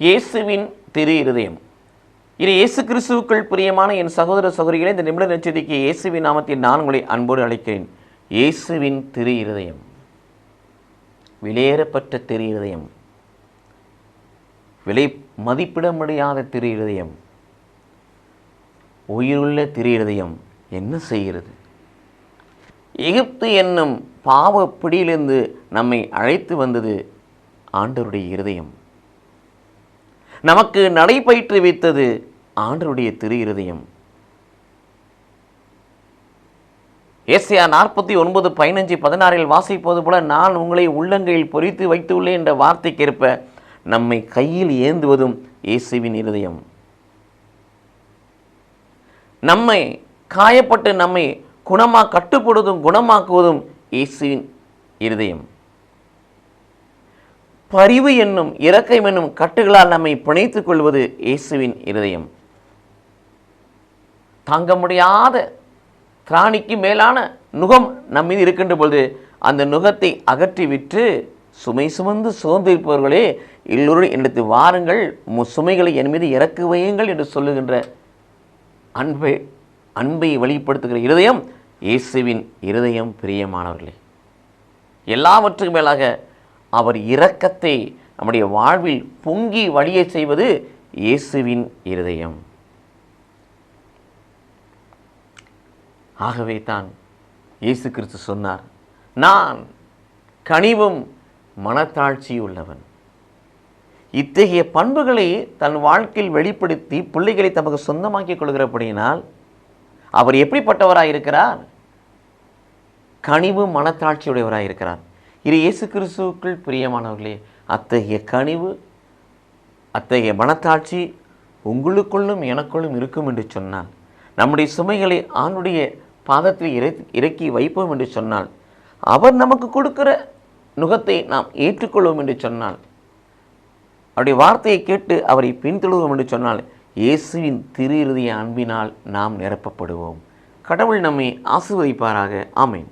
இயேசுவின் திரு இருதயம். இது இயேசு கிறிஸ்துவுக்குள் பிரியமான என் சகோதர சகோதரிகளை இந்த நிமிட நட்சத்திரிக்கு இயேசுவின் நாமத்தில் நான் உங்களை அன்போடு அழைக்கிறேன். இயேசுவின் திரு இருதயம். விலையேறப்பட்ட திரு இருதயம். விலை மதிப்பிட முடியாத திரு இருதயம். உயிருள்ள திரு இருதயம். என்ன செய்கிறது? எகிப்து என்னும் பாவ பிடியிலிருந்து நம்மை அழைத்து வந்தது ஆண்டவருடைய இருதயம். நமக்கு நடைபயிற்றுவித்தது ஆண்டருடைய திரு இருதயம் ஏசியா நாற்பத்தி ஒன்பது பதினஞ்சு பதினாறில் வாசிப்பது போல நான் உங்களை உள்ளங்கையில் பொறித்து வைத்துள்ளேன் என்ற வார்த்தைக்கேற்ப நம்மை கையில் ஏந்துவதும் இயேசுவின் இருதயம். நம்மை காயப்பட்டு நம்மை குணமாக கட்டுப்படுவதும் குணமாக்குவதும் இயேசுவின் இருதயம். பரிவு என்னும் இரக்கம் என்னும் கட்டுகளால் நம்மை பிணைத்துக் கொள்வது இயேசுவின் இருதயம். தாங்க முடியாத திராணிக்கு மேலான நுகம் நம் மீது இருக்கின்ற பொழுது அந்த நுகத்தை அகற்றி விட்டு சுமை சுமந்து சோர்ந்திருப்பவர்களே எல்லோரும் என்னிடத்து வாருங்கள் உம் சுமைகளை என் மீது இறக்கு வையுங்கள் என்று சொல்லுகின்ற அன்பை அன்பை வெளிப்படுத்துகிற இருதயம் இயேசுவின் இருதயம் பிரியமானவர்களே. எல்லாவற்றுக்கும் மேலாக அவர் இரக்கத்தை நம்முடைய வாழ்வில் பொங்கி வழியை செய்வது இயேசுவின் இருதயம். ஆகவே தான் இயேசு கிறிஸ்து சொன்னார் நான் கனிவும் மனத்தாழ்ச்சி உள்ளவன் இத்தகைய பண்புகளை தன் வாழ்க்கையில் வெளிப்படுத்தி பிள்ளைகளை தமக்கு சொந்தமாக்கிக் கொள்கிறபடியினால் அவர் எப்படிப்பட்டவராக இருக்கிறார் கனிவு மனத்தாழ்ச்சியுடையவராக இருக்கிறார் இது இயேசு கிறிஸ்துவுக்குள் பிரியமானவர்களே அத்தகைய கனிவு அத்தகைய மனத்தாட்சி உங்களுக்குள்ளும் எனக்குள்ளும் இருக்கும் என்று சொன்னால் நம்முடைய சுமைகளை ஆணுடைய பாதத்தில் இறை இறக்கி வைப்போம் என்று சொன்னால் அவர் நமக்கு கொடுக்கிற நுகத்தை நாம் ஏற்றுக்கொள்வோம் என்று சொன்னால் அவருடைய வார்த்தையை கேட்டு அவரை பின்தொழுவோம் என்று சொன்னால் இயேசுவின் திரு இறுதிய அன்பினால் நாம் நிரப்பப்படுவோம். கடவுள் நம்மை ஆசிர்வதிப்பாராக. ஆமேன்.